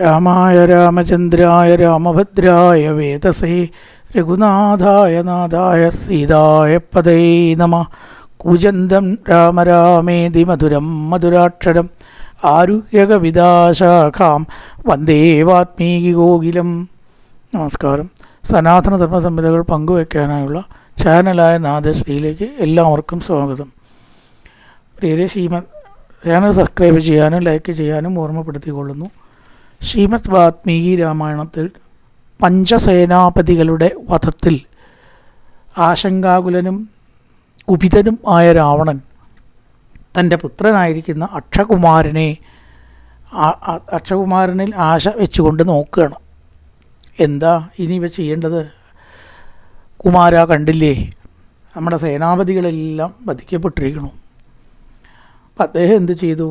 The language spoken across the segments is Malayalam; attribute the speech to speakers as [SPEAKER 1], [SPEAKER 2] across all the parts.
[SPEAKER 1] രാമായ രാമചന്ദ്രായ രാമഭദ്രായ വേദസേ രഘുനാഥായ നാഥായ സീതായ പദേ നമ. കൂജന്തം രാമ രാമേതി മധുരം മധുരാക്ഷരം ആരുഹ്യകവിതാശാഖാം വന്ദേ വാത്മീകി നമസ്കാരം. സനാതന ധർമ്മ സംഹിതകൾ പങ്കുവയ്ക്കാനായുള്ള ചാനലായ നാദശ്രീയിലേക്ക് എല്ലാവർക്കും സ്വാഗതം. പ്രിയരെ ശ്രീമ ചാനൽ സബ്സ്ക്രൈബ് ചെയ്യാനും ലൈക്ക് ചെയ്യാനും ഓർമ്മപ്പെടുത്തിക്കൊള്ളുന്നു. ശ്രീമദ് വാത്മീകി രാമായണത്തിൽ പഞ്ചസേനാപതികളുടെ വധത്തിൽ ആശങ്കാകുലനും കുപിതനും ആയ രാവണൻ തന്റെ പുത്രനായിരിക്കുന്ന അക്ഷകുമാരനെ അക്ഷകുമാരനിൽ ആശ വെച്ചുകൊണ്ട് നോക്കുകയാണ്. എന്താ ഇനി ഇവ ചെയ്യേണ്ടത്? കുമാര കണ്ടില്ലേ നമ്മുടെ സേനാപതികളെല്ലാം വധിക്കപ്പെട്ടിരിക്കണം അപ്പം അദ്ദേഹം എന്ത് ചെയ്തു?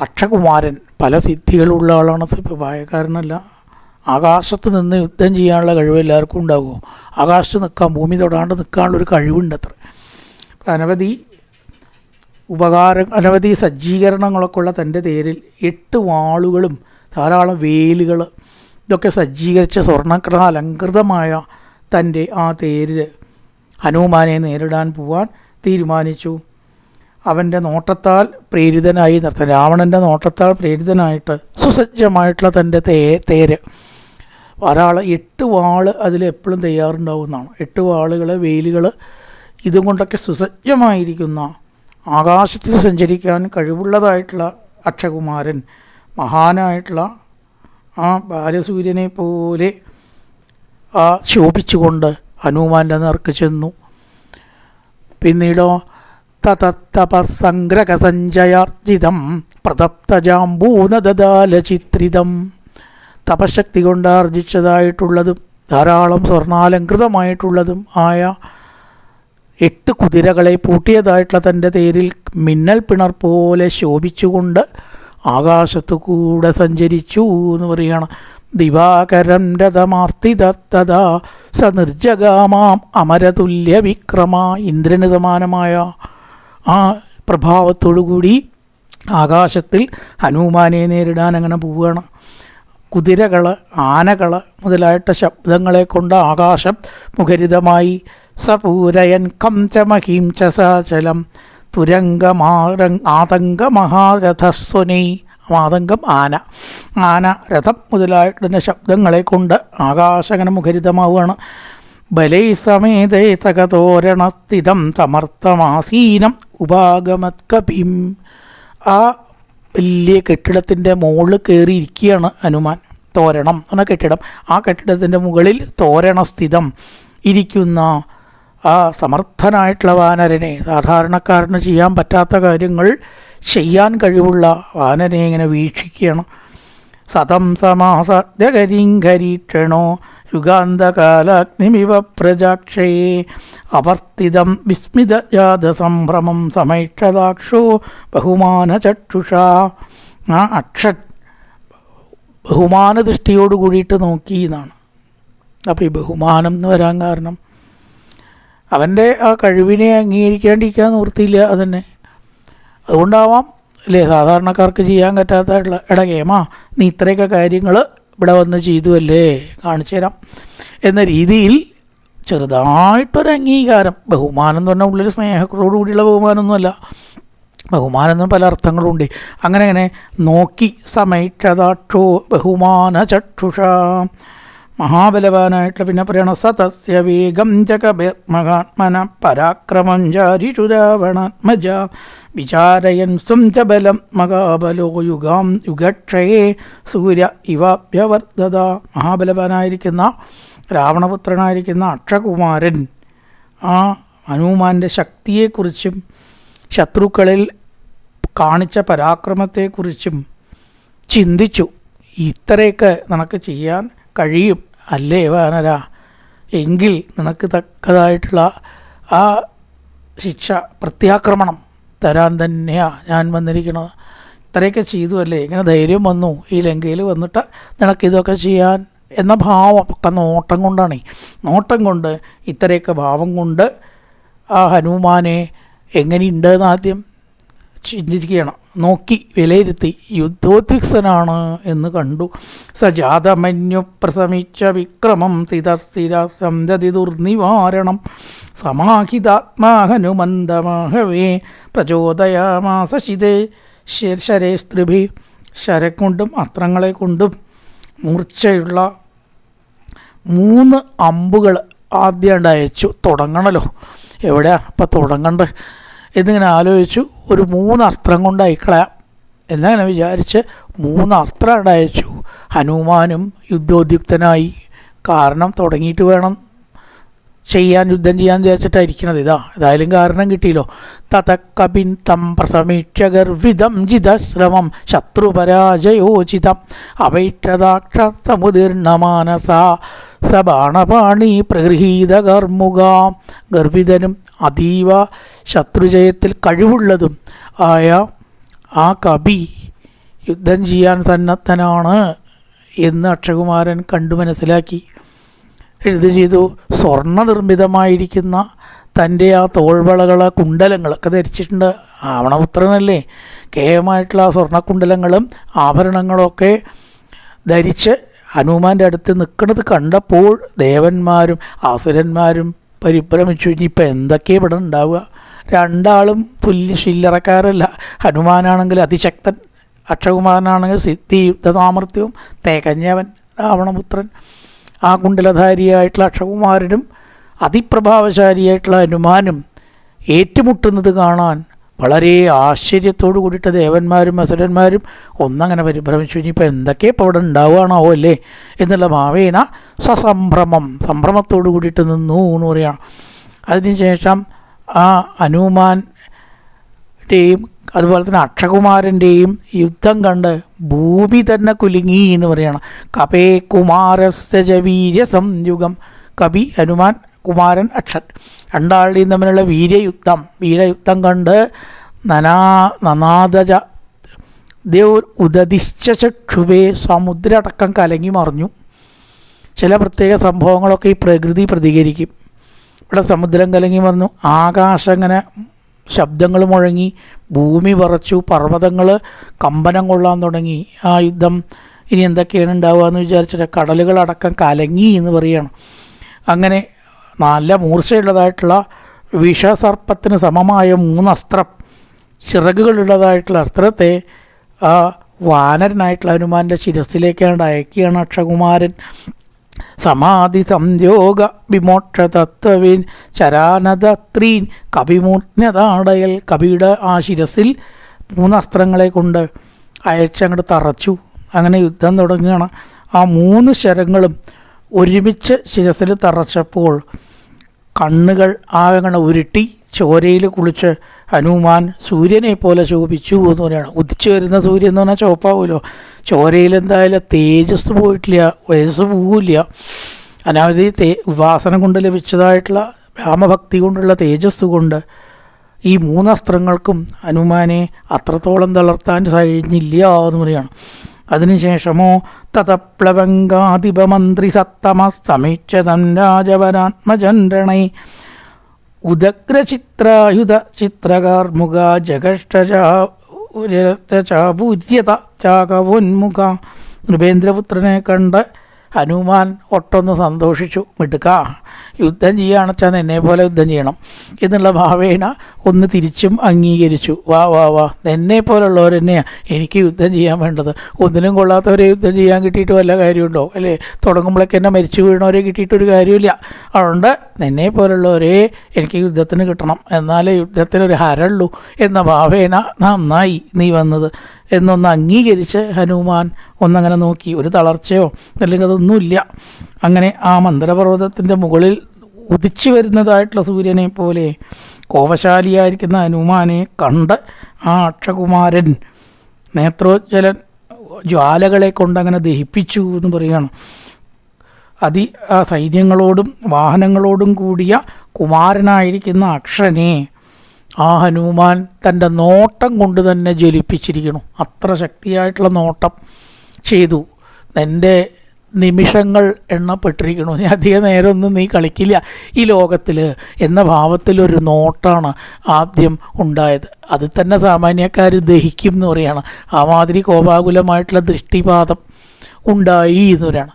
[SPEAKER 1] അക്ഷകുമാരൻ പല സിദ്ധികളുള്ള ആളാണ്. ഇപ്പോൾ വായക്കാരനല്ല. ആകാശത്ത് നിന്ന് യുദ്ധം ചെയ്യാനുള്ള കഴിവ് എല്ലാവർക്കും ഉണ്ടാകുമോ ആകാശത്ത് നിൽക്കാൻ ഭൂമി തൊടാണ്ട് നിൽക്കാനുള്ള ഒരു കഴിവുണ്ട് അത്ര അനവധി ഉപകാര അനവധി സജ്ജീകരണങ്ങളൊക്കെ ഉള്ള തന്റെ തേരിൽ എട്ട് വാളുകളും ധാരാളം വേലുകൾ ഇതൊക്കെ സജ്ജീകരിച്ച സ്വർണക്ര അലങ്കൃതമായ തന്റെ ആ തേരിൽ ഹനുമാനെ നേരിടാൻ പോവാൻ തീരുമാനിച്ചു. അവന്റെ നോട്ടത്താൽ പ്രേരിതനായി നിർത്താൻ രാവണന്റെ നോട്ടത്താൽ പ്രേരിതനായിട്ട് സുസജ്ജമായിട്ടുള്ള തന്റെ തേ തേര്. ഒരാൾ എട്ട് വാൾ അതിൽ എപ്പോഴും തയ്യാറുണ്ടാവുന്നതാണ്. എട്ട് വാളുകൾ വെയിലുകൾ ഇതും കൊണ്ടൊക്കെ സുസജ്ജമായിരിക്കുന്ന ആകാശത്തിൽ സഞ്ചരിക്കാൻ കഴിവുള്ളതായിട്ടുള്ള അക്ഷകുമാരൻ മഹാനായിട്ടുള്ള ആ ബാലസൂര്യനെ പോലെ ആ ശോഭിച്ചുകൊണ്ട് ഹനുമാന്റെ നേർക്ക് ചെന്നു. പിന്നീടോ തതത്തപസംഗ്രഹസഞ്ചയാർജിതം പ്രതപ്തജാമ്പൂനദാലചിത്രിതം തപശക്തി കൊണ്ട് ആർജിച്ചതായിട്ടുള്ളതും ധാരാളം സ്വർണാലങ്കൃതമായിട്ടുള്ളതും ആയ എട്ട് കുതിരകളെ പൂട്ടിയതായിട്ടുള്ള തന്റെ തേരിൽ മിന്നൽ പിണർ പോലെ ശോഭിച്ചുകൊണ്ട് ആകാശത്തു കൂടെ സഞ്ചരിച്ചു എന്ന് പറയുകയാണ്. ദിവാകരം രഥമാർത്തിതത്തതാ സ നിർജഗാമാം അമരതുല്യ വിക്രമ ഇന്ദ്രന് സമാനമായ ആ പ്രഭാവത്തോടുകൂടി ആകാശത്തിൽ ഹനുമാനെ നേരിടാൻ അങ്ങനെ പോവുകയാണ്. കുതിരകൾ ആനകൾ മുതലായിട്ട ശബ്ദങ്ങളെ കൊണ്ട് ആകാശം മുഖരിതമായി സപൂരയൻ കം ച മഹീം ച സാചലം തുരങ്കമാരങ് ആതങ്കമഹാരഥസ്വനൈ ആതങ്കം ആന. ആന രഥം മുതലായിട്ടുള്ള ശബ്ദങ്ങളെ കൊണ്ട് ആകാശങ്ങനെ മുഖരിതമാവുകയാണ്. ബലൈ സമേതേ തകതോരണസ്ഥിതം സമർത്ഥമാസീനം ഉപാഗമത്കപിം. ആ വലിയ കെട്ടിടത്തിന്റെ മുകളിൽ കയറിയിരിക്കുകയാണ് ഹനുമാൻ. തോരണം എന്ന കെട്ടിടം. ആ കെട്ടിടത്തിന്റെ മുകളിൽ തോരണ സ്ഥിതം ഇരിക്കുന്ന ആ സമർത്ഥനായിട്ടുള്ള വാനരനെ സാധാരണക്കാരന് ചെയ്യാൻ പറ്റാത്ത കാര്യങ്ങൾ ചെയ്യാൻ കഴിവുള്ള വാനരനെ ഇങ്ങനെ വീക്ഷിക്കുകയാണ്. സതം സമാസദ്യകരിങ്കരീക്ഷണോ യുഗാന്തകാലാഗ്നിമിവ പ്രജാക്ഷയെ അവർത്തിതം വിസ്മിതജാതസംഭ്രമം സമൈക്ഷദാക്ഷോ ബഹുമാനചക്ഷുഷാ. ആ അക്ഷ ബഹുമാന ദൃഷ്ടിയോട് കൂടിയിട്ട് നോക്കി എന്നാണ്. അപ്പോൾ ഈ ബഹുമാനം എന്ന് വരാൻ കാരണം. അവന്റെ ആ കഴിവിനെ അംഗീകരിക്കാണ്ടിരിക്കാൻ നിവൃത്തിയില്ല അതന്നെ. അതുകൊണ്ടാവാം അല്ലേ? സാധാരണക്കാർക്ക് ചെയ്യാൻ പറ്റാത്ത ഇടകേമാ. നീ ഇത്രയൊക്കെ കാര്യങ്ങൾ ഇവിടെ വന്ന് ചെയ്തു അല്ലേ? കാണിച്ചു തരാം. എന്ന രീതിയിൽ ചെറുതായിട്ടൊരു അംഗീകാരം. ബഹുമാനം എന്ന് പറഞ്ഞാൽ ഉള്ളിൽ സ്നേഹത്തോടു കൂടിയുള്ള ബഹുമാനമൊന്നുമല്ല. ബഹുമാനം എന്ന് പല അർത്ഥങ്ങളുണ്ട്. അങ്ങനെ അങ്ങനെ. നോക്കി സമൈക്ഷതാക്ഷോ ബഹുമാന ചക്ഷുഷ. മഹാബലവാനായിട്ടുള്ള പിന്നെ പറയണ സതസ്യ വേഗം ജഗമഹാത്മന പരാക്രമം ജാരി രാവണാത്മജ വിചാരയൻ സ്വം മഹാബലോ യുഗാം യുഗക്ഷയേ. സൂര്യ ഇവാഭ്യവർദ്ധത മഹാബലവാനായിരിക്കുന്ന രാവണപുത്രനായിരിക്കുന്ന അക്ഷകുമാരൻ. ആ ഹനുമാന്റെ ശക്തിയെക്കുറിച്ചും ശത്രുക്കളിൽ കാണിച്ച പരാക്രമത്തെക്കുറിച്ചും ചിന്തിച്ചു. ഇത്രയൊക്കെ നിനക്ക് ചെയ്യാൻ കഴിയും അല്ലേ വാനര? എങ്കിൽ നിനക്ക് തക്കതായിട്ടുള്ള ആ ശിക്ഷ പ്രത്യാക്രമണം തരാൻ തന്നെയാണ് ഞാൻ വന്നിരിക്കുന്നത് ഇത്രയൊക്കെ ചെയ്തു അല്ലേ? ഇങ്ങനെ ധൈര്യം വന്നു. ഈ ലങ്കയിൽ വന്നിട്ട് നിനക്കിതൊക്കെ ചെയ്യാൻ എന്ന ഭാവം ഒക്കെ നോട്ടം കൊണ്ടാണ്. നോട്ടം കൊണ്ട് ഇത്രയൊക്കെ ഭാവം കൊണ്ട് ആ ഹനുമാനെ എങ്ങനെയുണ്ടെന്ന് ആദ്യം ചിന്തിക്കുകയാണ്. നോക്കി വിലയിരുത്തി. യുദ്ധോദ്യുക്തനാണ് എന്ന് കണ്ടു. സജാതമന്യു പ്രസമിച്ച വിക്രമം സ്ഥിതസ്ഥിര സന്തതി ദുർനിവാരണം. സമാഹിതാത്മാഹനുമന്ദമാഹവേ പ്രചോദയാമാസ ശിതേ ശരേ സ്ത്രീഭി ശരക്കൊണ്ടും അസ്ത്രങ്ങളെ കൊണ്ടും മൂർച്ചയുള്ള മൂന്ന് അമ്പുകൾ ആദ്യം അയച്ചു തുടങ്ങണല്ലോ. എവിടെയാ? അപ്പം തുടങ്ങണ്ടേ. എന്നിങ്ങനെ ആലോചിച്ചു. ഒരു മൂന്ന് അസ്ത്രം കൊണ്ട് അയക്കളയാം എന്നങ്ങനെ വിചാരിച്ച് മൂന്ന് അസ്ത്രം അയച്ചു ഹനുമാനും യുദ്ധോദ്യുക്തനായി. കാരണം തുടങ്ങിയിട്ട് വേണം. ചെയ്യാൻ യുദ്ധം ചെയ്യാൻ വിചാരിച്ചിട്ടായിരിക്കണത്. ഇതാ ഏതായാലും കാരണം കിട്ടിയല്ലോ. തതക്കപിൻ തം പ്രസമീക്ഷ ഗർഭിതം ജിതശ്രമം ശത്രുപരാജയോചിതം അവൈക്ഷതാക്ഷമുദീർണമാനസ സബാണപാണി പ്രഗൃഹീത കർമുക ഗർഭിതനും അതീവ ശത്രുജയത്തിൽ കഴിവുള്ളതും ആയ ആ കവി യുദ്ധം ചെയ്യാൻ സന്നദ്ധനാണ് എന്ന് അക്ഷകുമാരൻ കണ്ടു മനസ്സിലാക്കി. എഴുതി ചെയ്തു. സ്വർണ നിർമ്മിതമായിരിക്കുന്ന തന്റെ ആ തോൾവളകൾ കുണ്ടലങ്ങളൊക്കെ ധരിച്ചിട്ടുണ്ട്. ആവണപുത്രനല്ലേ? കേയമായിട്ടുള്ള ആ സ്വർണക്കുണ്ടലങ്ങളും ആഭരണങ്ങളൊക്കെ ധരിച്ച് ഹനുമാന്റെ അടുത്ത് നിൽക്കുന്നത് കണ്ടപ്പോൾ ദേവന്മാരും അസുരന്മാരും പരിഭ്രമിച്ചു. ഇനിയിപ്പോൾ എന്തൊക്കെയാണ് ഇവിടെ ഉണ്ടാവുക? രണ്ടാളും തുല്യ ശില്ലറക്കാരല്ല. ഹനുമാനാണെങ്കിൽ അതിശക്തൻ അക്ഷകുമാരനാണെങ്കിൽ സിദ്ധി യുദ്ധസാമർഥ്യവും തേകഞ്ഞവൻ രാവണപുത്രൻ ആ കുണ്ടലധാരിയായിട്ടുള്ള അക്ഷകുമാരനും അതിപ്രഭാവശാലിയായിട്ടുള്ള ഹനുമാനും ഏറ്റുമുട്ടുന്നത് കാണാൻ വളരെ ആശ്ചര്യത്തോടു കൂടിയിട്ട് ദേവന്മാരും അസുരന്മാരും ഒന്നങ്ങനെ പരിഭ്രമിച്ചു. ഇനിയിപ്പോൾ എന്തൊക്കെ ഇപ്പോൾ അവിടെ ഉണ്ടാവുകയാണോ അല്ലേ എന്നുള്ള ഭാവേന സസംഭ്രമം സംഭ്രമത്തോടു കൂടിയിട്ട് നിന്നു എന്ന് പറയുകയാണ് അതിനുശേഷം ആ ഹനുമാന്റെയും അതുപോലെ തന്നെ അക്ഷകുമാരന്റെയും യുദ്ധം കണ്ട് ഭൂമി തന്നെ കുലുങ്ങി എന്ന് പറയണം. കപേ കുമാരസ്തജവീര്യ സംയുഗം കവി ഹനുമാൻ കുമാരൻ അക്ഷൻ. രണ്ടാളുടെയും തമ്മിലുള്ള വീര്യയുദ്ധം. വീരയുദ്ധം കണ്ട് നനാ നനാദജ ദേവ് ഉദതിശ്ച ചക്ഷുവേ സമുദ്രടക്കം കലങ്ങി മറിഞ്ഞു. ചില പ്രത്യേക സംഭവങ്ങളൊക്കെ ഈ പ്രകൃതി പ്രതികരിക്കും. ഇവിടെ സമുദ്രം കലങ്ങി മറിഞ്ഞു. ആകാശം ഇങ്ങനെ ശബ്ദങ്ങൾ മുഴങ്ങി ഭൂമി പറച്ചു പർവതങ്ങൾ കമ്പനം കൊള്ളാൻ തുടങ്ങി. ആ യുദ്ധം ഇനി എന്തൊക്കെയാണ് ഉണ്ടാവുക എന്ന് വിചാരിച്ചിട്ട് കടലുകളടക്കം കലങ്ങി എന്ന് പറയുകയാണ്. അങ്ങനെ നല്ല മൂർച്ചയുള്ളതായിട്ടുള്ള വിഷസർപ്പത്തിന് സമമായ മൂന്നസ്ത്രം ചിറകുകളുള്ളതായിട്ടുള്ള അസ്ത്രത്തെ ആ വാനരനായിട്ടുള്ള ഹനുമാന്റെ ശിരസിലേക്കാണ്ട് അയക്കുകയാണ് അക്ഷകുമാരൻ. സമാധി സംയോഗ വിമോക്ഷ തത്വവിൻ ചരാനദത്രീൻ കവിമൂർജ്ഞതാടയൽ കവിയുടെ ആ ശിരസിൽ മൂന്ന് അസ്ത്രങ്ങളെ കൊണ്ട് അയച്ചങ്ങോട്ട് തറച്ചു. അങ്ങനെ യുദ്ധം തുടങ്ങുകയാണ്. ആ മൂന്ന് ശരങ്ങളും ഒരുമിച്ച് ശിരസിൽ തറച്ചപ്പോൾ കണ്ണുകൾ ആകെ ഉരുട്ടി ചോരയിൽ കുളിച്ച് ഹനുമാൻ സൂര്യനെ പോലെ ശോഭിച്ചു എന്ന് പറയുകയാണ്. ഉദിച്ചു വരുന്ന സൂര്യൻ എന്ന് പറഞ്ഞാൽ ചുവപ്പാവുമല്ലോ ചോരയിൽ എന്തായാലും തേജസ് പോയിട്ടില്ല വയസ്സ് പോവില്ല. അനാവധി തേ ഉപാസന കൊണ്ട് ലഭിച്ചതായിട്ടുള്ള രാമഭക്തി കൊണ്ടുള്ള തേജസ് കൊണ്ട് ഈ മൂന്നസ്ത്രങ്ങൾക്കും ഹനുമാനെ അത്രത്തോളം തളർത്താൻ കഴിഞ്ഞില്ല എന്ന് പറയുകയാണ്. അതിനുശേഷമോ തതപ്ലവങ്കാധിപമന്ത്രി സത്തമ സമീക്ഷതൻ രാജവരാത്മചന്ദ്രണൈ ഉദഗ്രചിത്രായുധ ചിത്രകാർമുഖ ജഗഷ്ടചാ ജഗഷ്ടചാപൂര്യത ചാകവോന്മുഖ നൃപേന്ദ്രപുത്രനെ കണ്ട് ഹനുമാൻ ഒട്ടൊന്ന് സന്തോഷിച്ചു. മിടുക്ക യുദ്ധം ചെയ്യുകയാണെച്ചാൽ എന്നെ പോലെ യുദ്ധം ചെയ്യണം. എന്നുള്ള ഭാവേന ഒന്ന് തിരിച്ചും അംഗീകരിച്ചു. വാ വാ വാ. എന്നെ പോലുള്ളവർ തന്നെയാണ് എനിക്ക് യുദ്ധം ചെയ്യാൻ വേണ്ടത്. ഒന്നിനും കൊള്ളാത്തവരെ യുദ്ധം ചെയ്യാൻ കിട്ടിയിട്ട് വല്ല കാര്യമുണ്ടോ? അല്ലേ? തുടങ്ങുമ്പോഴൊക്കെ എന്നെ മരിച്ചു വീണവരെ കിട്ടിയിട്ടൊരു കാര്യമില്ല. അതുകൊണ്ട് എന്നെ പോലുള്ളവരെ എനിക്ക് യുദ്ധത്തിന് കിട്ടണം. എന്നാലേ യുദ്ധത്തിനൊരു ഹരള്ളൂ എന്ന ഭാവേന നന്നായി നീ വന്നത്. എന്നൊന്ന് അംഗീകരിച്ച് ഹനുമാൻ ഒന്നങ്ങനെ നോക്കി. ഒരു തളർച്ചയോ അല്ലെങ്കിൽ അതൊന്നുമില്ല. അങ്ങനെ ആ മന്ദരപർവതത്തിന്റെ മുകളിൽ ഉദിച്ചു വരുന്നതായിട്ടുള്ള സൂര്യനെ പോലെ കോപശാലിയായിരിക്കുന്ന ഹനുമാനെ കണ്ട് ആ അക്ഷകുമാരൻ നേത്രോജ്വലൻ ജ്വാലകളെ കൊണ്ടങ്ങനെ ദഹിപ്പിച്ചു എന്ന് പറയുകയാണ്. അതി സൈന്യങ്ങളോടും വാഹനങ്ങളോടും കൂടിയ കുമാരനായിരിക്കുന്ന അക്ഷനെ ആ ഹനുമാൻ തന്റെ നോട്ടം കൊണ്ട് തന്നെ ജ്വലിപ്പിച്ചിരിക്കണം അത്ര ശക്തിയായിട്ടുള്ള നോട്ടം ചെയ്തു. എന്റെ നിമിഷങ്ങൾ എണ്ണപ്പെട്ടിരിക്കണു നീ അധിക നേരമൊന്നും നീ കളിക്കില്ല. ഈ ലോകത്തിൽ എന്ന ഭാവത്തിലൊരു നോട്ടാണ് ആദ്യം ഉണ്ടായത്. അത് തന്നെ സാമാന്യക്കാർ ദഹിക്കും എന്ന് പറയുകയാണ് ആ മാതിരി കോപാകുലമായിട്ടുള്ള ദൃഷ്ടിപാതം ഉണ്ടായി എന്ന് പറയുകയാണ്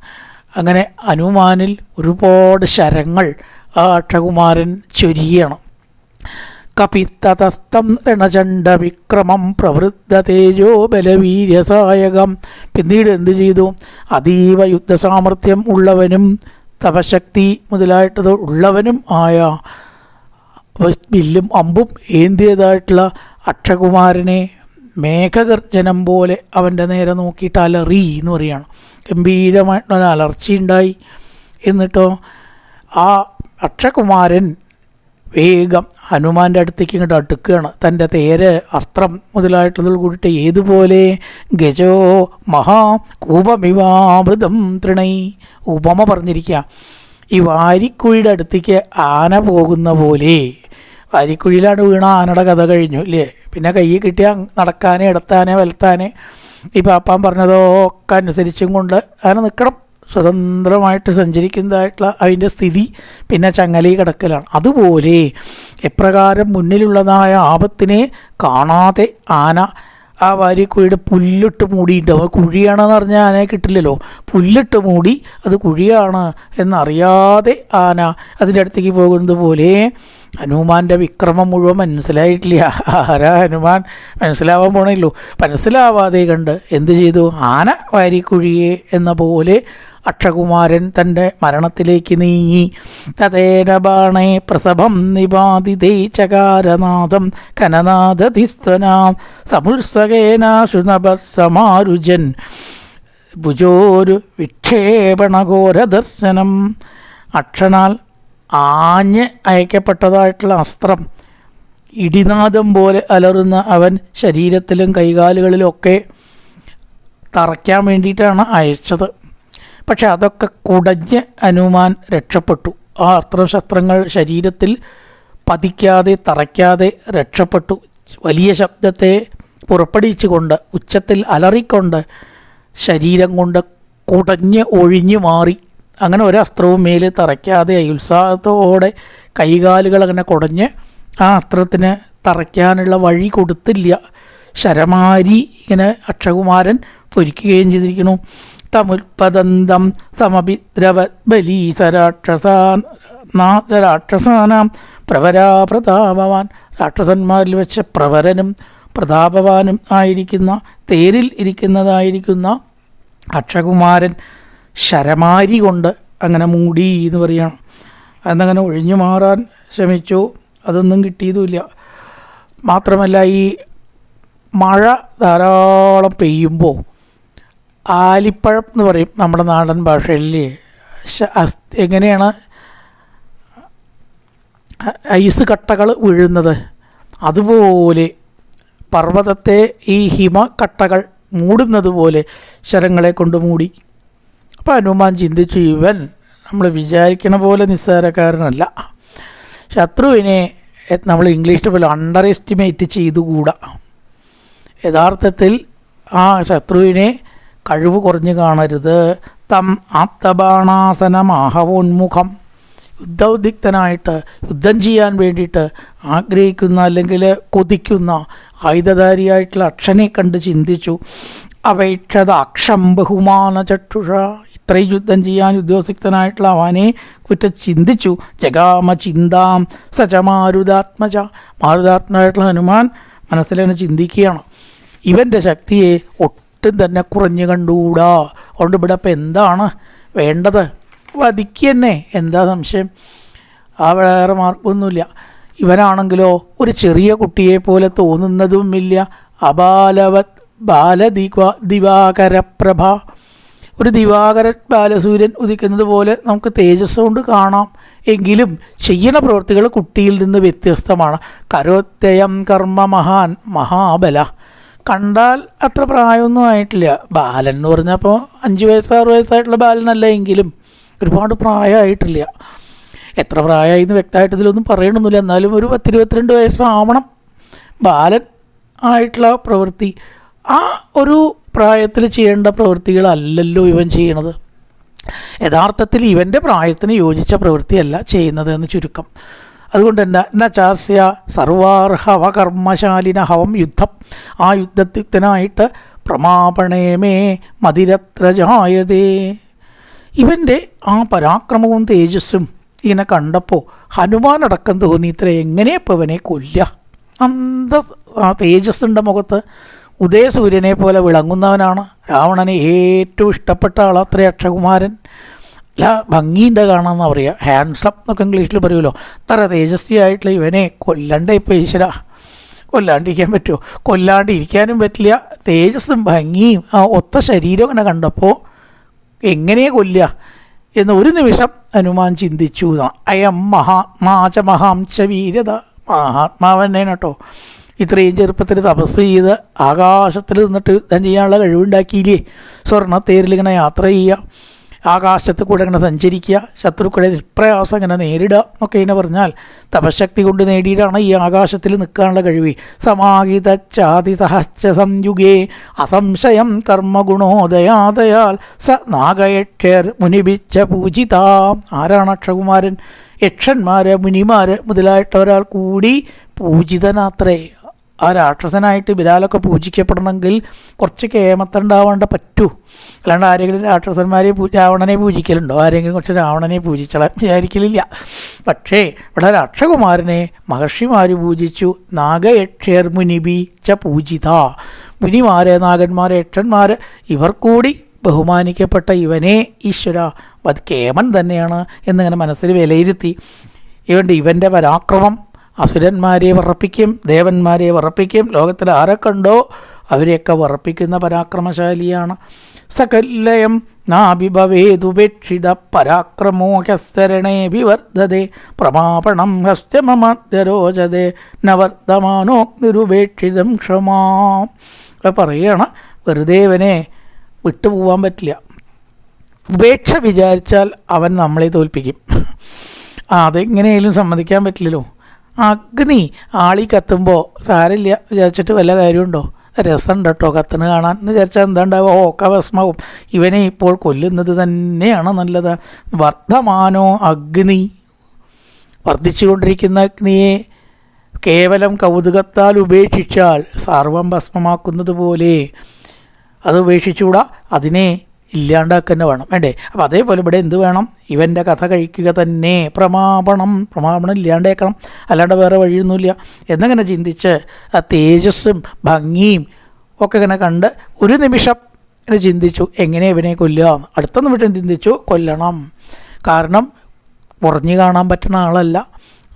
[SPEAKER 1] അങ്ങനെ ഹനുമാനിൽ ഒരുപാട് ശരങ്ങൾ ആ അക്ഷകുമാരൻ ചൊരിയണം. കപിത്തതസ്തം രണചണ്ഡ വിക്രമം പ്രവൃദ്ധ തേജോ ബലവീര്യസായകം. പിന്നീട് എന്തു ചെയ്തു? അതീവ യുദ്ധസാമർഥ്യം ഉള്ളവനും തപശക്തി മുതലായിട്ടത് ഉള്ളവനും ആയ വില്ലും അമ്പും ഏന്തിയതായിട്ടുള്ള അക്ഷകുമാരനെ മേഘഗർജനം പോലെ അവന്റെ നേരെ നോക്കിയിട്ട് അലറി എന്ന് പറയുകയാണ് ഗംഭീരമായിട്ടുള്ള അലർച്ചയുണ്ടായി. എന്നിട്ടോ ആ അക്ഷകുമാരൻ വേഗം ഹനുമാന്റെ അടുത്തേക്ക് ഇങ്ങോട്ട് അടുക്കുകയാണ്. തന്റെ തേര് അസ്ത്രം മുതലായിട്ടുള്ളതിൽ കൂടിയിട്ട് ഏതുപോലെ? ഗജോ മഹാ കൂപമിവാമൃതം തൃണൈ ഉപമ പറഞ്ഞിരിക്കുക. ഈ വാരിക്കുഴിയുടെ അടുത്തേക്ക് ആന പോകുന്ന പോലെ. വാരിക്കുഴിയിലാണ് വീണ ആനയുടെ കഥ കഴിഞ്ഞു ഇല്ലേ? പിന്നെ കൈ കിട്ടിയാൽ നടക്കാനേ എടുത്താനേ വലത്താനേ. ഈ പാപ്പാൻ പറഞ്ഞതൊക്കെ അനുസരിച്ചും കൊണ്ട് ആന നിൽക്കണം സ്വതന്ത്രമായിട്ട് സഞ്ചരിക്കുന്നതായിട്ടുള്ള അതിന്റെ സ്ഥിതി പിന്നെ ചങ്ങലി കിടക്കലാണ്. അതുപോലെ എപ്രകാരം മുന്നിലുള്ളതായ ആപത്തിനെ കാണാതെ ആന ആ വാരിക്കുഴിയുടെ പുല്ലിട്ട് മൂടിയിട്ട് അത് കുഴിയാണെന്ന് പറഞ്ഞാൽ ആനയെ കിട്ടില്ലല്ലോ. പുല്ലിട്ട് മൂടി അത് കുഴിയാണ് എന്നറിയാതെ ആന അതിന്റെ അടുത്തേക്ക് പോകുന്നത് പോലെ ഹനുമാന്റെ വിക്രമം മുഴുവൻ മനസ്സിലായിട്ടില്ല. ആരാ ഹനുമാൻ? മനസ്സിലാവാൻ പോണല്ലോ മനസ്സിലാവാതെ കണ്ട് എന്ത് ചെയ്തു? ആന വാരിക്കുഴിയെ എന്ന പോലെ അക്ഷകുമാരൻ തന്റെ മരണത്തിലേക്ക് നീങ്ങി. തതേന ബാണേ പ്രസഭം നിപാതിതേ ചകാരനാഥം കനനാഥതിസ്വനാം സമുത്സകേനാശുനഭസമാരുജൻ ഭുജോരു വിക്ഷേപണഘോരദർശനം. അക്ഷനാൽ ആഞ്ഞ് അയക്കപ്പെട്ടതായിട്ടുള്ള അസ്ത്രം ഇടിനാദം പോലെ അലറുന്ന അവൻ ശരീരത്തിലും കൈകാലുകളിലും ഒക്കെ തറയ്ക്കാൻ വേണ്ടിയിട്ടാണ് അയച്ചത്. പക്ഷെ അതൊക്കെ കുടഞ്ഞ് ഹനുമാൻ രക്ഷപ്പെട്ടു. ആ അസ്ത്രശസ്ത്രങ്ങൾ ശരീരത്തിൽ പതിക്കാതെ തറയ്ക്കാതെ രക്ഷപ്പെട്ടു. വലിയ ശബ്ദത്തെ പുറപ്പെടുവിച്ചുകൊണ്ട് ഉച്ചത്തിൽ അലറിക്കൊണ്ട് ശരീരം കൊണ്ട് കുടഞ്ഞ് ഒഴിഞ്ഞു മാറി. അങ്ങനെ ഒരു അസ്ത്രവും മേലെ തറയ്ക്കാതെ ഉത്സാഹത്തോടെ കൈകാലുകൾ അങ്ങനെ കുടഞ്ഞ് ആ അസ്ത്രത്തിന് തറയ്ക്കാനുള്ള വഴി കൊടുത്തില്ല. ശരമാരി ഇങ്ങനെ അക്ഷകുമാരൻ പൊരിക്കുകയും ചെയ്തിരിക്കുന്നു. തമുൽപദന്തം സമഭിദ്രവത്ബലീസരാക്ഷസാനാം പ്രവരാ പ്രതാപവാൻ. രാക്ഷസന്മാരിൽ വെച്ച പ്രവരനും പ്രതാപവാനും ആയിരിക്കുന്ന തേരിൽ ഇരിക്കുന്നതായിരിക്കുന്ന അക്ഷകുമാരൻ ശരമാരി കൊണ്ട് അങ്ങനെ മൂടി എന്ന് പറയണം. അന്നങ്ങനെ ഒഴിഞ്ഞു മാറാൻ ശ്രമിച്ചു. അതൊന്നും കിട്ടിയതുമില്ല. മാത്രമല്ല ഈ മഴ ധാരാളം പെയ്യുമ്പോൾ ആലിപ്പഴം എന്ന് പറയും നമ്മുടെ നാടൻ ഭാഷയിൽ എങ്ങനെയാണ്? ഐസ് കട്ടകൾ വീഴുന്നത് അതുപോലെ പർവതത്തെ ഈ ഹിമകട്ടകൾ മൂടുന്നത് പോലെ ശരങ്ങളെ കൊണ്ട് മൂടി. അപ്പോൾ ഹനുമാൻ ചിന്തിച്ചു ഇവൻ നമ്മൾ വിചാരിക്കണ പോലെ നിസ്സാരക്കാരനല്ല. ശത്രുവിനെ നമ്മൾ ഇംഗ്ലീഷിൽ പോലെ അണ്ടർ എസ്റ്റിമേറ്റ് ചെയ്തുകൂടാ. യഥാർത്ഥത്തിൽ ആ ശത്രുവിനെ കഴിവ് കുറഞ്ഞു കാണരുത്. തം ആത്തബാണാസനമാഹവോന്മുഖം യുദ്ധോദ്യുക്തനായിട്ട് യുദ്ധം ചെയ്യാൻ വേണ്ടിയിട്ട് ആഗ്രഹിക്കുന്ന അല്ലെങ്കിൽ കൊതിക്കുന്ന ആയുധധാരിയായിട്ടുള്ള അക്ഷനെ കണ്ട് ചിന്തിച്ചു. അപേക്ഷത അക്ഷം ബഹുമാന ചട്ടുഷ ഇത്രയും യുദ്ധം ചെയ്യാൻ ഉദ്യോഗസ്ഥനായിട്ടുള്ള അവനെ കുറ്റം ചിന്തിച്ചു. ജഗാമ ചിന്താം സച മാരുതാത്മജ മാരുതാത്മനായിട്ടുള്ള ഹനുമാൻ മനസ്സിലങ്ങനെ ചിന്തിക്കുകയാണ്. ഇവന്റെ ശക്തിയെ ഒട്ടും തന്നെ കുറഞ്ഞു കണ്ടുകൂടാ അതുകൊണ്ട് ഇവിടെ അപ്പം എന്താണ് വേണ്ടത്? വധിക്ക് തന്നെ എന്താ സംശയം? ആ വേറെ മാർക്കൊന്നുമില്ല ഇവനാണെങ്കിലോ ഒരു ചെറിയ കുട്ടിയെ പോലെ തോന്നുന്നതുമില്ല. അബാലവ ബാലദിവാ ദിവാകരപ്രഭ. ഒരു ദിവാകര ബാലസൂര്യൻ ഉദിക്കുന്നത് പോലെ നമുക്ക് തേജസ് കൊണ്ട് കാണാം. എങ്കിലും ചെയ്യുന്ന പ്രവൃത്തികൾ കുട്ടിയിൽ നിന്ന് വ്യത്യസ്തമാണ്. കരോത്തയം കർമ്മ മഹാൻ മഹാബല. കണ്ടാൽ അത്ര പ്രായമൊന്നും ആയിട്ടില്ല. ബാലൻ എന്ന് പറഞ്ഞപ്പോൾ അഞ്ച് വയസ്സ് ആറ് വയസ്സായിട്ടുള്ള ബാലനല്ല എങ്കിലും ഒരുപാട് പ്രായമായിട്ടില്ല. എത്ര പ്രായമായി എന്ന് വ്യക്തമായിട്ട് ഇതിലൊന്നും പറയണമെന്നില്ല എന്നാലും ഒരു പത്തിരുപത്തിരണ്ട് വയസ്സാവണം ബാലൻ ആയിട്ടുള്ള പ്രവൃത്തി. ആ ഒരു പ്രായത്തിൽ ചെയ്യേണ്ട പ്രവൃത്തികളല്ലല്ലോ ഇവൻ ചെയ്യണത്. യഥാർത്ഥത്തിൽ ഇവന്റെ പ്രായത്തിന് യോജിച്ച പ്രവൃത്തിയല്ല ചെയ്യുന്നത് എന്ന് ചുരുക്കം. അതുകൊണ്ട് തന്നെ ന ചാർസ്യ സർവാർഹവകർമ്മശാലിന ഹവം യുദ്ധം. ആ യുദ്ധത്തിനായിട്ട് പ്രമാപണേമേ മതിരത്ര ജായതേ ഇവന്റെ ആ പരാക്രമവും തേജസ്സും ഇതിനെ കണ്ടപ്പോൾ ഹനുമാൻ അടക്കം തോന്നി ഇത്ര എങ്ങനെ ഇപ്പോൾ ഇവനെ കൊല്ല അന്ത തേജസ്സുണ്ട് മുഖത്ത്. ഉദയസൂര്യനെ പോലെ വിളങ്ങുന്നവനാണ്. രാവണനെ ഏറ്റവും ഇഷ്ടപ്പെട്ട ആളത്രേ അക്ഷകുമാരൻ. അല്ല ഭംഗിയുണ്ട് കാണാമെന്ന് പറയുക. ഹാൻഡ്സം എന്നൊക്കെ ഇംഗ്ലീഷിൽ പറയുമല്ലോ. അത്ര തേജസ്വിയായിട്ടുള്ള ഇവനെ കൊല്ലണ്ട ഇപ്പോൾ ഈശ്വര. കൊല്ലാണ്ടിരിക്കാൻ പറ്റുമോ? കൊല്ലാണ്ടിരിക്കാനും പറ്റില്ല. തേജസ്സും ഭംഗിയും ആ ഒത്ത ശരീരം അങ്ങനെ കണ്ടപ്പോൾ എങ്ങനെ കൊല്ലുക? എന്ന് ഒരു നിമിഷം ഹനുമാൻ ചിന്തിച്ചു. അയം മഹാത്മാച മഹാംച വീരത. തന്നെയാണ് കേട്ടോ. ഇത്രയും ചെറുപ്പത്തിൽ തപസ് ചെയ്ത് ആകാശത്തിൽ നിന്നിട്ട് ഞാൻ ചെയ്യാനുള്ള കഴിവുണ്ടാക്കിയില്ലേ? സ്വർണത്തേരിൽ ഇങ്ങനെ യാത്ര ചെയ്യുക. ആകാശത്ത് കൂടെ ഇങ്ങനെ സഞ്ചരിക്കുക ശത്രുക്കളെ നിഷ്പ്രയാസം ഇങ്ങനെ നേരിടുക എന്നൊക്കെ ഇങ്ങനെ പറഞ്ഞാൽ തപശക്തി കൊണ്ട് നേടിയിട്ടാണ് ഈ ആകാശത്തിൽ നിൽക്കാനുള്ള കഴിവ്. സമാഹിത ചാതി സഹച്ച സംയുഗേ അസംശയം കർമ്മഗുണോദയാദയാൽ സ നാഗയക്ഷർ മുനിപിച്ച പൂജിതാം. ആരാണ് അക്ഷകുമാരൻ? യക്ഷന്മാര് മുനിമാര് മുതലായിട്ടൊരാൾ കൂടി പൂജിതനാത്രേ. ആ രാക്ഷസനായിട്ട് ബിലാലൊക്കെ പൂജിക്കപ്പെടണമെങ്കിൽ കുറച്ച് കേമത്തുണ്ടാവേണ്ട പറ്റൂ. അല്ലാണ്ട് ആരെങ്കിലും രാക്ഷസന്മാരെ രാവണനെ പൂജിക്കലുണ്ടോ? ആരെങ്കിലും കുറച്ച് രാവണനെ പൂജിച്ചാൽ വിചാരിക്കലില്ല. പക്ഷേ ഇവിടെ രാക്ഷകുമാരനെ മഹർഷിമാർ പൂജിച്ചു. നാഗയക്ഷേർ മുനിബി ച പൂജിത. മുനിമാരെ നാഗന്മാരെ യക്ഷന്മാർ ഇവർ കൂടി ബഹുമാനിക്കപ്പെട്ട ഇവനെ ഈശ്വര. അത് കേമൻ തന്നെയാണ് എന്നിങ്ങനെ മനസ്സിൽ വിലയിരുത്തി. ഇവന്റെ ഇവന്റെ പരാക്രമം അസുരന്മാരെ വറപ്പിക്കും ദേവന്മാരെ വറപ്പിക്കും. ലോകത്തിൽ ആരെ കണ്ടോ? അവരെയൊക്കെ വറപ്പിക്കുന്ന പരാക്രമശാലിയാണ്. സകല്ലയം നാഭിഭവേതുപേക്ഷിത പരാക്രമോ ഹസ്തരണേ വിവർദ്ധതേ. പ്രമാപണം ഹസ്തമമദ്യരോചതേ നവർദ്ധമാനോ നിരുപേക്ഷിതം ക്ഷമാ. പറയണ വെറുതേവനെ വിട്ടുപോകാൻ പറ്റില്ല. ഉപേക്ഷ വിചാരിച്ചാൽ അവൻ നമ്മളെ തോൽപ്പിക്കും. അതെങ്ങനെയായാലും സമ്മതിക്കാൻ പറ്റില്ലല്ലോ. അഗ്നി ആളി കത്തുമ്പോൾ സാരമില്ല വിചാരിച്ചിട്ട് വല്ല കാര്യമുണ്ടോ? രസമുണ്ട് കേട്ടോ കത്തിന് കാണാൻ. എന്ന് വിചാരിച്ചാൽ എന്താ ഉണ്ടാവുക ഓക്ക ഭസ്മാവും ഇവനെ ഇപ്പോൾ കൊല്ലുന്നത് തന്നെയാണ് നല്ലത്. വർദ്ധമാനോ അഗ്നി? വർദ്ധിച്ചുകൊണ്ടിരിക്കുന്ന അഗ്നിയെ കേവലം കൗതുകത്താൽ ഉപേക്ഷിച്ചാൽ സർവം ഭസ്മമാക്കുന്നത് പോലെ അത് ഉപേക്ഷിച്ചുകൂടാ? അതിനെ ഇല്ലാണ്ടാക്കുക തന്നെ വേണം. വേണ്ടേ? അപ്പം അതേപോലെ ഇവിടെ എന്ത് വേണം? ഇവന്റെ കഥ കഴിക്കുക തന്നെ. പ്രമാപണം. പ്രമാപണം ഇല്ലാണ്ടേക്കണം. അല്ലാണ്ട് വേറെ വഴിയൊന്നുമില്ല. എന്നങ്ങനെ ചിന്തിച്ച് ആ തേജസ്സും ഭംഗിയും ഒക്കെ ഇങ്ങനെ കണ്ട് ഒരു നിമിഷം ചിന്തിച്ചു എങ്ങനെ ഇവനെ കൊല്ലുക. അടുത്ത നിമിഷം ചിന്തിച്ചു കൊല്ലണം. കാരണം കുറഞ്ഞു കാണാൻ പറ്റുന്ന ആളല്ല.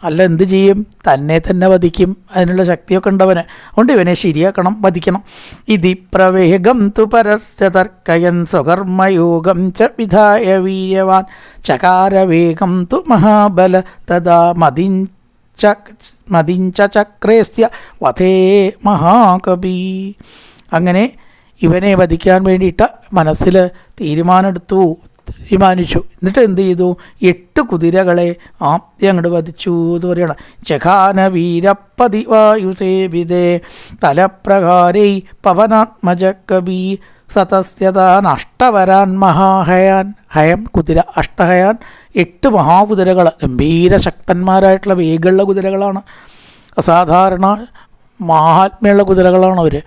[SPEAKER 1] അല്ല എന്ത് ചെയ്യും? തന്നെ തന്നെ വധിക്കും. അതിനുള്ള ശക്തിയൊക്കെ ഉണ്ടവന്. അതുകൊണ്ട് ഇവനെ ശരിയാക്കണം വധിക്കണം. ഇതി പ്രവേഗം തു സ്വകർമ്മയോഗം ച വിധായ വീര്യവാൻ. ചകാരവേഗം തു മഹാബല തഥാ മതി മതിഞ്ച ചക്രേസ്യ വധേ മഹാകവി. അങ്ങനെ ഇവനെ വധിക്കാൻ വേണ്ടിയിട്ട് മനസ്സിൽ തീരുമാനമെടുത്തു. തീരുമാനിച്ചു എന്നിട്ട് എന്ത് ചെയ്തു? എട്ട് കുതിരകളെ ആദ്യം അങ്ങോട്ട് വധിച്ചു. എന്ന് പറയണം ചഖാന വീരപ്പതി വായുസേവിതേ തലപ്രകാരൈ പവനാത്മജ കവി സതസ്യതാൻ അഷ്ടവരാൻ മഹാഹയാൻ. ഹയം കുതിര അഷ്ടഹയാൻ. എട്ട് മഹാകുതിരകൾ ഗംഭീര ശക്തന്മാരായിട്ടുള്ള വേഗമുള്ള കുതിരകളാണ്. അസാധാരണ മഹാത്മ്യമുള്ള കുതിരകളാണ് അവർ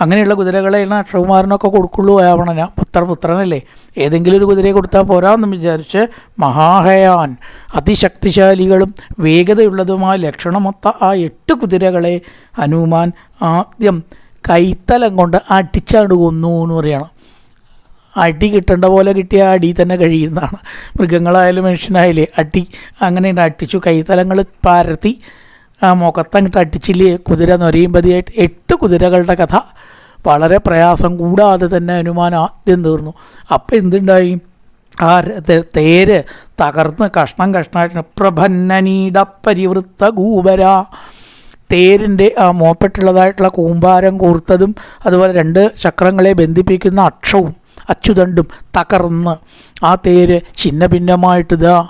[SPEAKER 1] അങ്ങനെയുള്ള കുതിരകളെയാണ് അക്ഷകുമാരനൊക്കെ കൊടുക്കുള്ളൂ ആവണന. പുത്ര പുത്രനല്ലേ. ഏതെങ്കിലും ഒരു കുതിരയെ കൊടുത്താൽ പോരാന്ന് വിചാരിച്ച് മഹാഹയാൻ അതിശക്തിശാലികളും വേഗതയുള്ളതുമായ ലക്ഷണമൊത്ത ആ എട്ട് കുതിരകളെ ഹനുമാൻ ആദ്യം കൈത്തലം കൊണ്ട് അടിച്ചാണ്ട് കൊന്നു എന്ന് പറയണം. അടി കിട്ടേണ്ട പോലെ കിട്ടിയ അടി തന്നെ കഴിയുന്നതാണ്. മൃഗങ്ങളായാലും മനുഷ്യനായാലേ അടി അങ്ങനെ അടിച്ചു കൈത്തലങ്ങൾ പരത്തി ആ മുഖത്തങ്ങിട്ട് അടിച്ചില്ലേ കുതിര നൊരയുമ്പതിയായിട്ട്. എട്ട് കുതിരകളുടെ കഥ വളരെ പ്രയാസം കൂടാതെ തന്നെ ഹനുമാൻ ആദ്യം തീർന്നു. അപ്പം എന്തുണ്ടായി? ആ തേര് തകർന്ന് കഷ്ണം കഷ്ണമായിട്ട് പ്രഭന്നനീട പരിവൃത്ത ഗൂബര. തേരിന്റെ ആ മോപ്പെട്ടുള്ളതായിട്ടുള്ള കൂമ്പാരം കൂർത്തതും അതുപോലെ രണ്ട് ചക്രങ്ങളെ ബന്ധിപ്പിക്കുന്ന അക്ഷവും അച്ചുതണ്ടും തകർന്ന് ആ തേര് ഛിന്ന ഭിന്നമായിട്ട് ഇതാ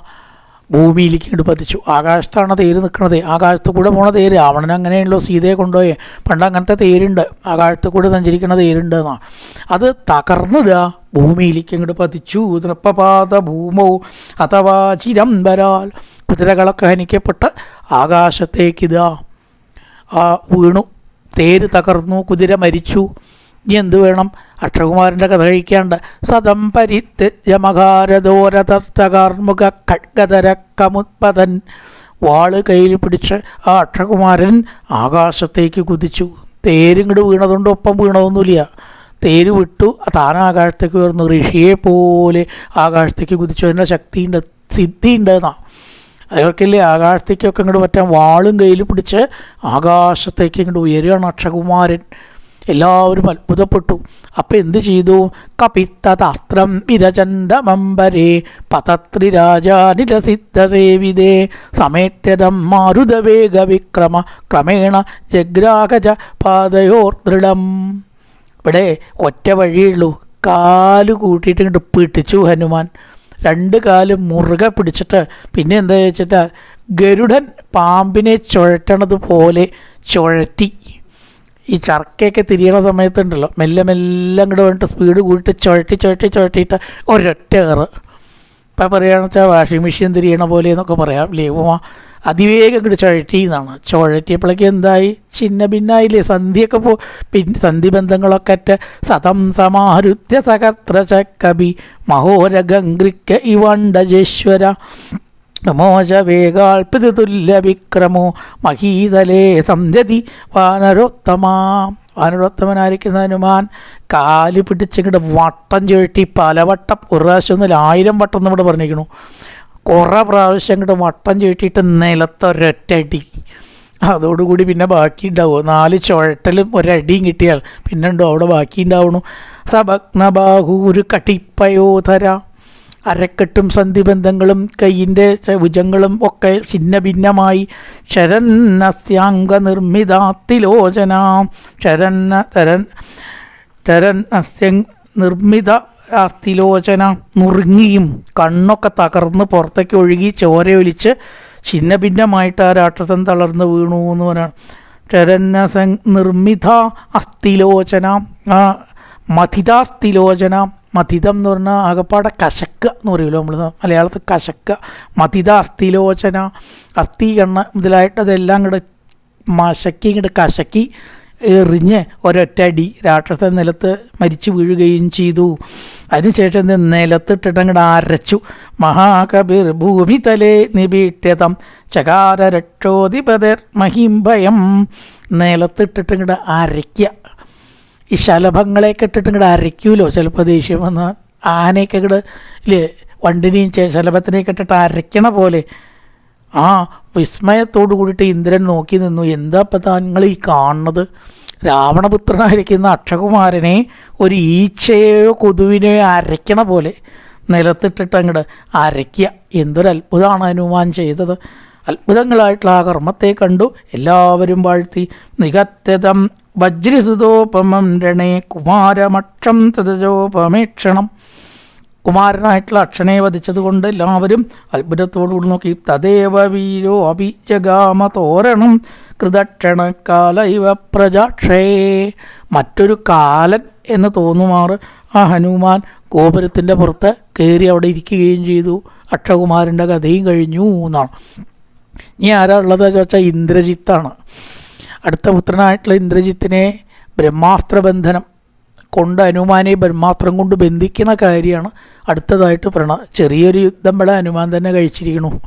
[SPEAKER 1] ഭൂമിയിലേക്ക് ഇങ്ങോട്ട് പതിച്ചു. ആകാശത്താണ് തേര് നിൽക്കുന്നത് ആകാശത്ത് കൂടെ പോണ തേര്. രാവണൻ അങ്ങനെയുള്ളൂ സീതയെ കൊണ്ടുപോയി. പണ്ട് അങ്ങനത്തെ തേരുണ്ട്. ആകാശത്ത് കൂടെ സഞ്ചരിക്കുന്ന തേരുണ്ട് എന്നാ. അത് തകർന്നതാ ഭൂമിയിലേക്ക് ഇങ്ങോട്ട് പതിച്ചു. നൃപ്പപാത ഭൂമോ അഥവാ ചിരംബരാൽ കുതിരകളൊക്കെ ഹനിക്കപ്പെട്ട് ആകാശത്തേക്കിതാ ആ വീണു. തേര് തകർന്നു. കുതിര മരിച്ചു. ഇനി എന്ത് വേണം? അക്ഷകുമാരന്റെ കഥ കഴിക്കാണ്ട് സതം പരിത്യജമകാരദോരതർത്തകാർമുഖ ഖഡ്ഗതര കമുത്പതൻ വാൾ കയ്യിൽ പിടിച്ച് ആ അക്ഷകുമാരൻ ആകാശത്തേക്ക് കുതിച്ചു. തേരിങ്ങോട് വീണതുകൊണ്ട് ഒപ്പം വീണതൊന്നുമില്ല. തേര് വിട്ടു താൻ ആകാശത്തേക്ക് ഉയർന്നു. ഋഷിയെ പോലെ ആകാശത്തേക്ക് കുതിച്ചു അതിന്റെ ശക്തിയുണ്ട് സിദ്ധിയുണ്ട് എന്നാ. അയാൾക്കില്ലേ ആകാശത്തേക്കൊക്കെ ഇങ്ങോട്ട് പറ്റാൻ വാളും കയ്യിൽ പിടിച്ച് ആകാശത്തേക്ക് ഇങ്ങോട്ട് ഉയരുകയാണ് അക്ഷകുമാരൻ. എല്ലാവരും അത്ഭുതപ്പെട്ടു. അപ്പം എന്ത് ചെയ്തു? കപിത്തതാസ്ത്രം വിരചണ്ഡമംബരേ സമേറ്റതം മാരുതവേഗ വിക്രമ ക്രമേണ ജഗ്രാഗജ പാതയോർ ദൃഢം. ഇവിടെ ഒറ്റ വഴിയുള്ളൂ കാൽ കൂട്ടിയിട്ട് ഇങ്ങോട്ട് പിടിച്ചു ഹനുമാൻ. രണ്ട് കാലും മുറുകെ പിടിച്ചിട്ട് പിന്നെ എന്താ വെച്ചിട്ട് ഗരുഡൻ പാമ്പിനെ ചുഴറ്റണത് പോലെ ചുഴറ്റി ഈ ചർക്കയൊക്കെ തിരിയണ സമയത്തുണ്ടല്ലോ മെല്ലെ മെല്ലെ അങ്ങോട്ട് വേണ്ടിട്ട് സ്പീഡ് കൂട്ടിട്ട് ചുഴട്ടി ചുഴട്ടി ചുഴട്ടിയിട്ട് ഒരൊറ്റ കയറ് ഇപ്പം പറയുകയാണെന്ന് വെച്ചാൽ വാഷിംഗ് മെഷീൻ തിരിയണ പോലെ എന്നൊക്കെ പറയാം ലേവുമാ അതിവേഗം ഇങ്ങോട്ട് ചുഴറ്റി എന്നാണ്. ചുഴറ്റിയപ്പോഴേക്ക് എന്തായി? ചിന്ന ഭിന്നായില്ലേ? സന്ധിയൊക്കെ പോ പിന്നെ സന്ധി ബന്ധങ്ങളൊക്കെ അറ്റ സതം സമാരുദ്ധ്യ സഹത്ര ചക്കബി മഹോരഗംഗ്രിക്ക ഇവണ്ടജേശ്വര മോച വേഗാൽപിതുല്യ വിക്രമോ മഹീതലേ സംജതി വാനരോത്തമാ. വാനരോത്തമനായിരിക്കുന്ന ഹനുമാൻ കാൽ പിടിച്ചിങ്ങോട്ട് വട്ടം ചുഴട്ടി പലവട്ടം ഒരു പ്രാവശ്യം ഒന്നുമില്ല ആയിരം വട്ടം നമ്മുടെ പറഞ്ഞിരിക്കണു കുറേ പ്രാവശ്യം ഇങ്ങോട്ട് വട്ടം ചുഴട്ടിയിട്ട് നിലത്തൊരൊറ്റടി അതോടുകൂടി പിന്നെ ബാക്കി ഉണ്ടാവുമോ നാല് ചുഴട്ടലും ഒരടിയും കിട്ടിയാൽ പിന്നെ ഉണ്ടോ അവിടെ ബാക്കി ഉണ്ടാവണു സഭഗ്നബാഹൂര് കട്ടിപ്പയോധര. അരക്കെട്ടും സന്ധിബന്ധങ്ങളും കൈയിന്റെ ഭുജങ്ങളും ഒക്കെ ഛിന്ന ഭിന്നമായി ശരന്നസ്യാംഗ നിർമ്മിതാത്തിലോചന ശരന്ന തരൻ ശരൻ നിർമ്മിത അസ്ഥിലോചന നുറുങ്ങിയും കണ്ണൊക്കെ തകർന്ന് പുറത്തേക്ക് ഒഴുകി ചോരയൊലിച്ച് ഛിന്ന ഭിന്നമായിട്ട് ആ രാക്ഷസൻ തളർന്ന് വീണു എന്ന് പറയാണ് ശരന്ന നിർമ്മിത അസ്ഥിലോചന മഥിതാസ്ഥിലോചന മഥിതം എന്ന് പറഞ്ഞാൽ ആകപ്പാടെ കശക്ക എന്ന് പറയുമല്ലോ നമ്മൾ മലയാളത്തിൽ കശക്ക. മതിത അസ്ഥിലോചന അസ്ഥി കണ്ണ മുതലായിട്ട് അതെല്ലാം കൂടെ മശക്കി ഇങ്ങോട്ട് കശക്കി എറിഞ്ഞ് ഒരൊറ്റടി രാക്ഷസൻ നിലത്ത് മരിച്ചു വീഴുകയും ചെയ്തു. അതിനുശേഷം നിലത്തിട്ടിട്ട് അരച്ചു. മഹാകബിർ ഭൂമി തലേ നിബീട്ടതം ചകാര രക്ഷോധിപതർ മഹിംഭയം നിലത്തിട്ടിട്ട് അരയ്ക്കുക ഈ ശലഭങ്ങളെ കെട്ടിട്ട് ഇങ്ങോട്ട് അരയ്ക്കൂലോ? ചിലപ്പോൾ ദേഷ്യം വന്ന് ആനയൊക്കെ ഇങ്ങോട്ട് ഇല്ലേ വണ്ടിനെയും ശലഭത്തിനെയൊക്കെ ഇട്ടിട്ട് അരയ്ക്കണ പോലെ. ആ വിസ്മയത്തോടു കൂടിയിട്ട് ഇന്ദ്രൻ നോക്കി നിന്നു. എന്താ ഇപ്പം താങ്കൾ ഈ കാണുന്നത്? രാവണപുത്രനായിരിക്കുന്ന അക്ഷകുമാരനെ ഒരു ഈച്ചയെയോ കൊതുവിനെയോ അരയ്ക്കണ പോലെ നിലത്തിട്ടിട്ട് അങ്ങോട്ട് അരയ്ക്കുക എന്തൊരു അത്ഭുതമാണ് ഹനുമാൻ ചെയ്തത്. അത്ഭുതങ്ങളായിട്ടുള്ള ആ കർമ്മത്തെ കണ്ടു. എല്ലാവരും വാഴ്ത്തി. നികത്യതം വജ്രസുതോപമം രണേ കുമാരമക്ഷം തതജോപമേക്ഷണം കുമാരനായിട്ടുള്ള അക്ഷനെ വധിച്ചതുകൊണ്ട് എല്ലാവരും അത്ഭുതത്തോടുകൂടി നോക്കി. തദേവ വീരോ അഭിജഗാമ തോരണം കൃതക്ഷണക്കാല ഇവ പ്രജാക്ഷേ. മറ്റൊരു കാലൻ എന്ന് തോന്നുമാറ് ആ ഹനുമാൻ ഗോപുരത്തിന്റെ പുറത്ത് കയറി അവിടെ ഇരിക്കുകയും ചെയ്തു. അക്ഷകുമാരന്റെ കഥയും കഴിഞ്ഞു എന്നാണ്. ഇനി ആരാ ഉള്ളത് ചോദിച്ചാൽ ഇന്ദ്രജിത്താണ്. അടുത്ത പുത്രനായിട്ടുള്ള ഇന്ദ്രജിത്തിനെ ബ്രഹ്മാസ്ത്രബന്ധനം കൊണ്ട് ഹനുമാനെ ബ്രഹ്മാസ്ത്രം കൊണ്ട് ബന്ധിക്കുന്ന കാര്യമാണ്. അടുത്തതായിട്ട് പ്രണ ചെറിയൊരു യുദ്ധം ഇവിടെ ഹനുമാൻ തന്നെ കഴിച്ചിരിക്കണു.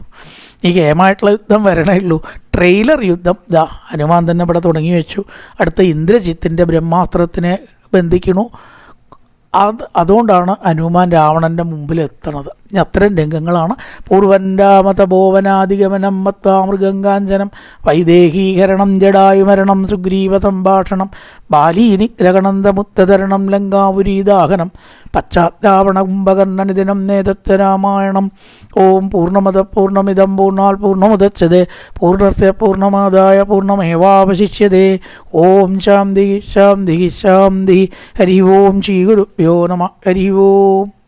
[SPEAKER 1] ഈ ഗെയിമായിട്ടുള്ള യുദ്ധം വരണേ ഉള്ളൂ. ട്രെയിലർ യുദ്ധം ദാ ഹനുമാൻ തന്നെ ഇവിടെ തുടങ്ങി വെച്ചു. അടുത്ത ഇന്ദ്രജിത്തിന്റെ ബ്രഹ്മാസ്ത്രത്തിനെ ബന്ധിക്കണു. അത് അതുകൊണ്ടാണ് ഹനുമാൻ രാവണന്റെ മുമ്പിൽ എത്തണത് അത്തരം രംഗങ്ങളാണ്. പൂർവൻരാമത ഭോവനാധിഗമനം മത്വാമൃഗങ്കാഞ്ചനം വൈദേഹീകരണം ജഡായുമരണം സുഗ്രീവ സംഭാഷണം ബാലീനിഗ്രഹണന്തമുത്തതരണം ലങ്കാപുരീദാഹനം പശ്ചാത്രാവണ കുംഭകർണനിദിനം നേതത്വ രാമായണം. ഓം പൂർണമത പൂർണമിതം പൂർണാൽ പൂർണമുദച്ഛതേ പൂർണസ്യ പൂർണമാതായ പൂർണമേവാവശിഷ്യതേ ഓം ശാന്തി ശാന്തി ശാന്തി. ഹരി ഓം ശ്രീ ഗുരുഭ്യോ നമ. ഹരി ഓം.